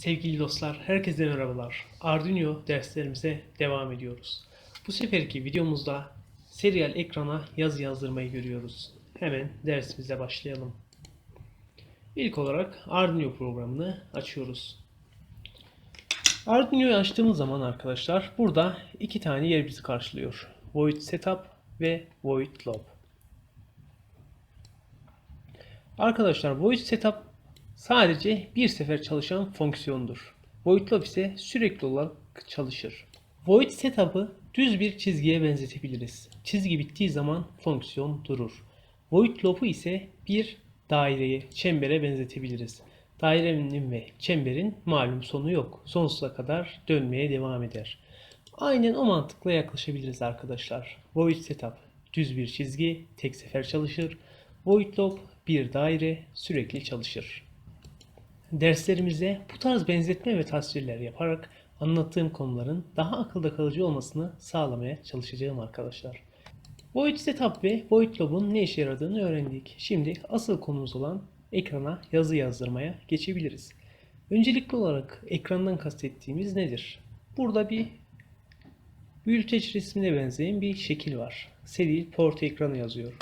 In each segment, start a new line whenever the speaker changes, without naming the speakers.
Sevgili dostlar, herkese merhabalar. Arduino derslerimize devam ediyoruz. Bu seferki videomuzda serial ekrana yazı yazdırmayı görüyoruz. Hemen dersimize başlayalım. İlk olarak Arduino programını açıyoruz. Arduino'yu açtığımız zaman arkadaşlar burada iki tane yer bizi karşılıyor. Void Setup ve Void Lob. Arkadaşlar Void Setup sadece bir sefer çalışan fonksiyondur. Void Lob ise sürekli olarak çalışır. Void Setup'ı düz bir çizgiye benzetebiliriz. Çizgi bittiği zaman fonksiyon durur. Void Lob'u ise bir daireye, çembere benzetebiliriz. Dairenin ve çemberin malum sonu yok. Sonsuza kadar dönmeye devam eder. Aynen o mantıkla yaklaşabiliriz arkadaşlar. Void Setup düz bir çizgi, tek sefer çalışır. Void Lob bir daire, sürekli çalışır. Derslerimizde bu tarz benzetme ve tasvirler yaparak anlattığım konuların daha akılda kalıcı olmasını sağlamaya çalışacağım arkadaşlar. Void Setup ve Void Lob'un ne işe yaradığını öğrendik. Şimdi asıl konumuz olan ekrana yazı yazdırmaya geçebiliriz. Öncelikli olarak ekrandan kastettiğimiz nedir? Burada bir büyüteç resmine benzeyen bir şekil var. Seri port ekranı yazıyor.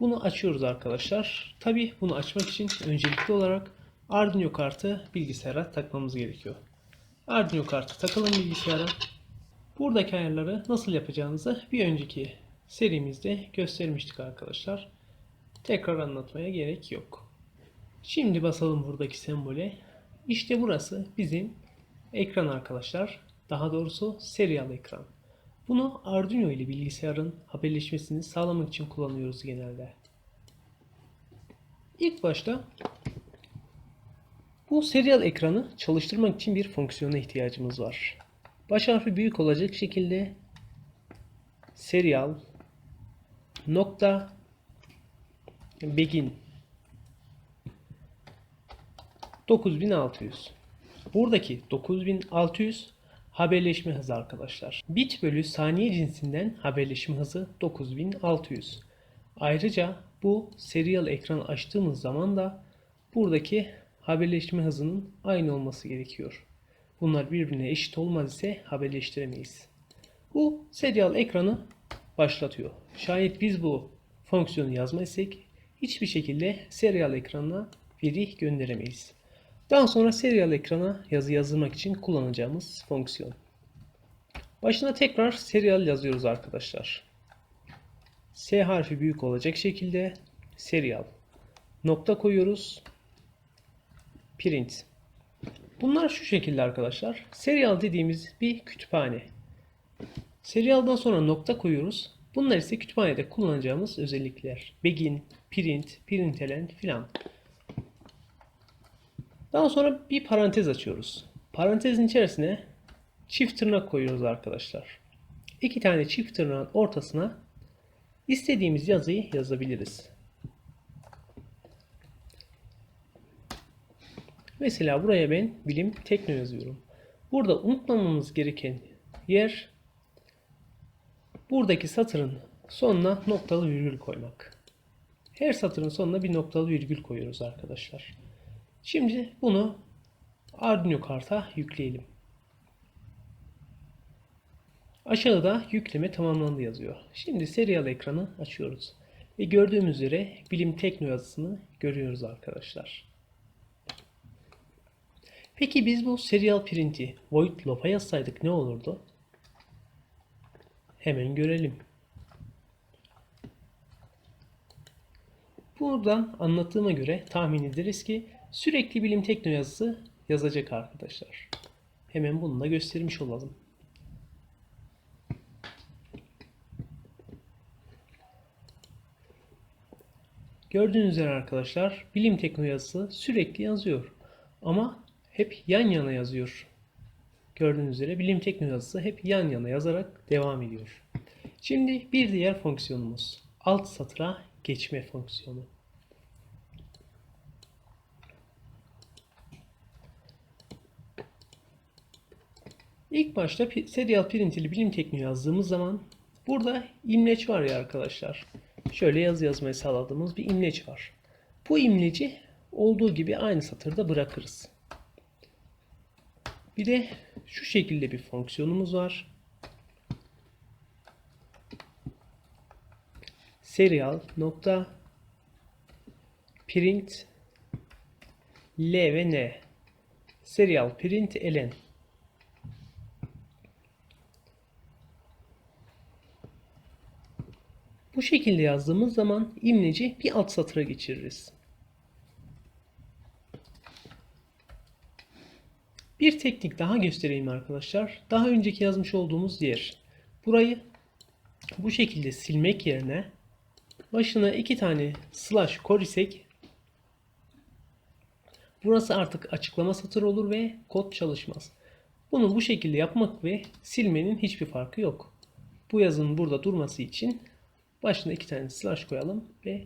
Bunu açıyoruz arkadaşlar. Tabi bunu açmak için öncelikli olarak Arduino kartı bilgisayara takmamız gerekiyor. Arduino kartı takalım bilgisayara. Buradaki ayarları nasıl yapacağınızı bir önceki serimizde göstermiştik arkadaşlar. Tekrar anlatmaya gerek yok. Şimdi basalım buradaki sembole. İşte burası bizim ekran arkadaşlar. Daha doğrusu serial ekran. Bunu Arduino ile bilgisayarın haberleşmesini sağlamak için kullanıyoruz genelde. İlk başta bu serial ekranı çalıştırmak için bir fonksiyona ihtiyacımız var. Baş harfi büyük olacak şekilde serial nokta begin 9600 Buradaki 9600 haberleşme hızı arkadaşlar. Bit bölü saniye cinsinden haberleşme hızı 9600. Ayrıca bu serial ekran açtığımız zaman da buradaki haberleşme hızının aynı olması gerekiyor. Bunlar birbirine eşit olmaz ise haberleştiremeyiz. Bu serial ekranı başlatıyor. Şayet biz bu fonksiyonu yazmaysak hiçbir şekilde serial ekranına veri gönderemeyiz. Daha sonra serial ekrana yazı yazdırmak için kullanacağımız fonksiyon. Başına tekrar serial yazıyoruz arkadaşlar. S harfi büyük olacak şekilde serial nokta koyuyoruz. Print. Bunlar şu şekilde arkadaşlar. Serial dediğimiz bir kütüphane. Serialdan sonra nokta koyuyoruz. Bunlar ise kütüphanede kullanacağımız özellikler. Begin, print, println filan. Daha sonra bir parantez açıyoruz. Parantezin içerisine çift tırnak koyuyoruz arkadaşlar. İki tane çift tırnağın ortasına istediğimiz yazıyı yazabiliriz. Mesela buraya ben bilim tekno yazıyorum. Burada unutmamamız gereken yer buradaki satırın sonuna noktalı virgül koymak. Her satırın sonuna bir noktalı virgül koyuyoruz arkadaşlar. Şimdi bunu Arduino karta yükleyelim. Aşağıda yükleme tamamlandı yazıyor. Şimdi serial ekranı açıyoruz. Ve gördüğümüz üzere bilim tekno yazısını görüyoruz arkadaşlar. Peki biz bu serial print'i void lob'a yazsaydık ne olurdu? Hemen görelim. Buradan anlattığıma göre tahmin ederiz ki sürekli bilim tekno yazısı yazacak arkadaşlar. Hemen bunu da göstermiş olalım. Gördüğünüz üzere arkadaşlar bilim tekno yazısı sürekli yazıyor. Ama hep yan yana yazıyor. Gördüğünüz üzere bilim tekno yazısı hep yan yana yazarak devam ediyor. Şimdi bir diğer fonksiyonumuz. Alt satıra geçme fonksiyonu. İlk başta serial printili bilim tekniği yazdığımız zaman burada imleç var ya arkadaşlar. Şöyle yazı yazmayı sağladığımız bir imleç var. Bu imleci olduğu gibi aynı satırda bırakırız. Bir de şu şekilde bir fonksiyonumuz var. Serial nokta print L ve N serial print ln Bu şekilde yazdığımız zaman imleci bir alt satıra geçiririz. Bir teknik daha göstereyim arkadaşlar. Daha önceki yazmış olduğumuz yer. Burayı bu şekilde silmek yerine başına iki tane slash koysek burası artık açıklama satır olur ve kod çalışmaz. Bunu bu şekilde yapmak ve silmenin hiçbir farkı yok. Bu yazının burada durması için başına iki tane slash koyalım ve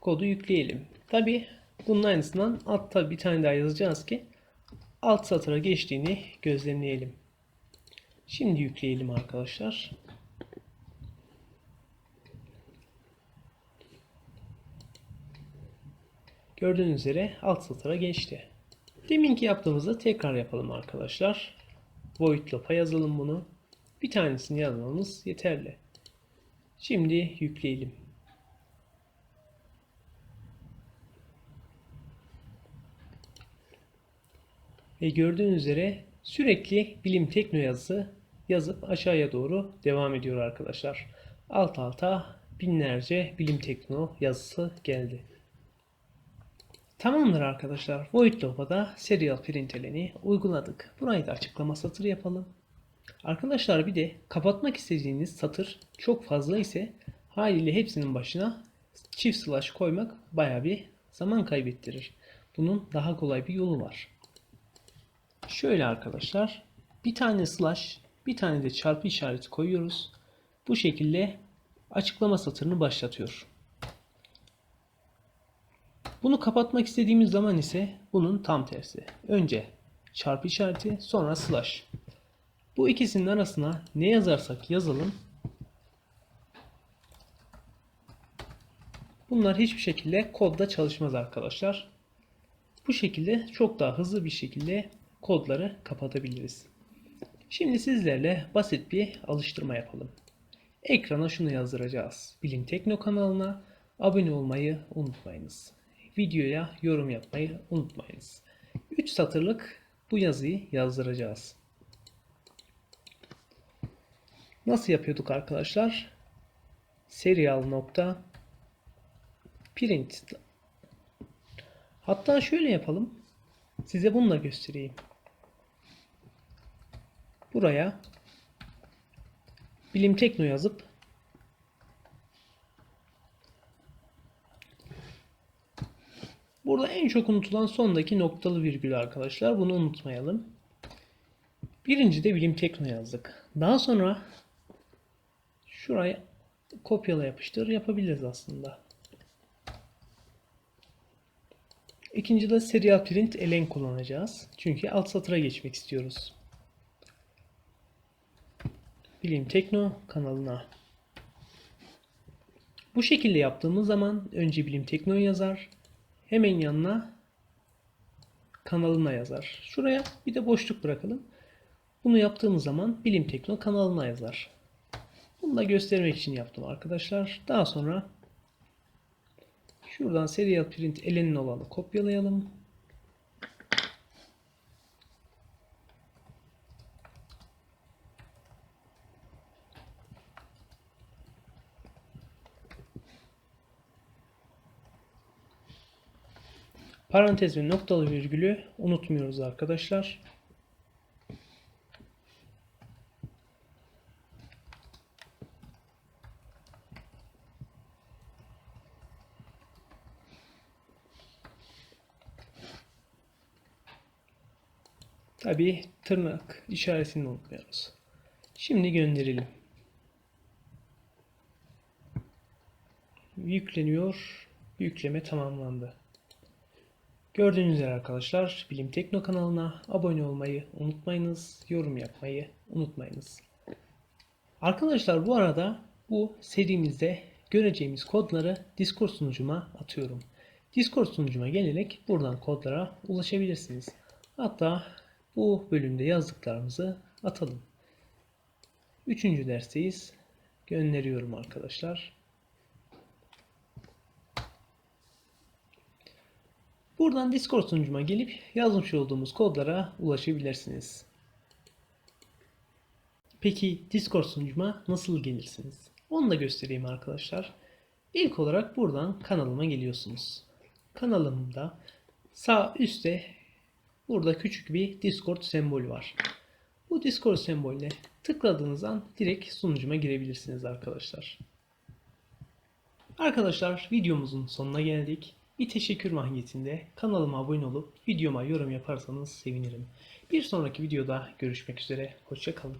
kodu yükleyelim. Tabi bunun aynısından altta bir tane daha yazacağız ki alt satıra geçtiğini gözlemleyelim. Şimdi yükleyelim arkadaşlar. Gördüğünüz üzere alt satıra geçti. Deminki yaptığımızı tekrar yapalım arkadaşlar. Void loop'a yazalım bunu. Bir tanesini yazmamız yeterli. Şimdi yükleyelim. Ve gördüğünüz üzere sürekli bilim tekno yazısı yazıp aşağıya doğru devam ediyor arkadaşlar. Alt alta binlerce bilim tekno yazısı geldi. Tamamdır arkadaşlar. Void Loop'a da serial println'i uyguladık. Burayı da açıklama satırı yapalım. Arkadaşlar bir de kapatmak istediğiniz satır çok fazla ise haliyle hepsinin başına çift slash koymak baya bir zaman kaybettirir. Bunun daha kolay bir yolu var. Şöyle arkadaşlar bir tane slash bir tane de çarpı işareti koyuyoruz. Bu şekilde açıklama satırını başlatıyor. Bunu kapatmak istediğimiz zaman ise bunun tam tersi. Önce çarpı işareti sonra slash. Bu ikisinin arasına ne yazarsak yazalım bunlar hiçbir şekilde kodda çalışmaz arkadaşlar. Bu şekilde çok daha hızlı bir şekilde kodları kapatabiliriz. Şimdi sizlerle basit bir alıştırma yapalım. Ekrana şunu yazdıracağız. Bilim Tekno kanalına abone olmayı unutmayınız. Videoya yorum yapmayı unutmayınız. 3 satırlık bu yazıyı yazdıracağız. Nasıl yapıyorduk arkadaşlar? Serial nokta print. Hatta şöyle yapalım. Size bunu da göstereyim. Buraya bilim tekno yazıp Burada en çok unutulan sondaki noktalı virgül arkadaşlar. Bunu unutmayalım. Birinci de bilim tekno yazdık. Daha sonra şuraya kopyala yapıştır yapabiliriz aslında. İkinci de serial print elen kullanacağız. Çünkü alt satıra geçmek istiyoruz. Bilim Tekno kanalına. Bu şekilde yaptığımız zaman önce Bilim Tekno yazar. Hemen yanına kanalına yazar. Şuraya bir de boşluk bırakalım. Bunu yaptığımız zaman Bilim Tekno kanalına yazar. Bunu da göstermek için yaptım arkadaşlar. Daha sonra şuradan serial print elenin olanı kopyalayalım. Parantez ve noktalı virgülü unutmuyoruz arkadaşlar. Tabi tırnak işaretini unutmuyoruz. Şimdi gönderelim. Yükleniyor. Yükleme tamamlandı. Gördüğünüz üzere arkadaşlar Bilim Tekno kanalına abone olmayı unutmayınız. Yorum yapmayı unutmayınız. Arkadaşlar bu arada bu serimizde göreceğimiz kodları Discord sunucuma atıyorum. Discord sunucuma gelerek buradan kodlara ulaşabilirsiniz. Hatta bu bölümde yazdıklarımızı atalım. Üçüncü dersteyiz. Gönderiyorum arkadaşlar. Buradan Discord sunucuma gelip yazmış olduğumuz kodlara ulaşabilirsiniz. Peki Discord sunucuma nasıl gelirsiniz? Onu da göstereyim arkadaşlar. İlk olarak buradan kanalıma geliyorsunuz. Kanalımda sağ üstte burada küçük bir Discord sembolü var. Bu Discord sembolüne tıkladığınız an direkt sunucuma girebilirsiniz arkadaşlar. Arkadaşlar videomuzun sonuna geldik. Bir teşekkür mahiyetinde kanalıma abone olup videoma yorum yaparsanız sevinirim. Bir sonraki videoda görüşmek üzere. Hoşçakalın.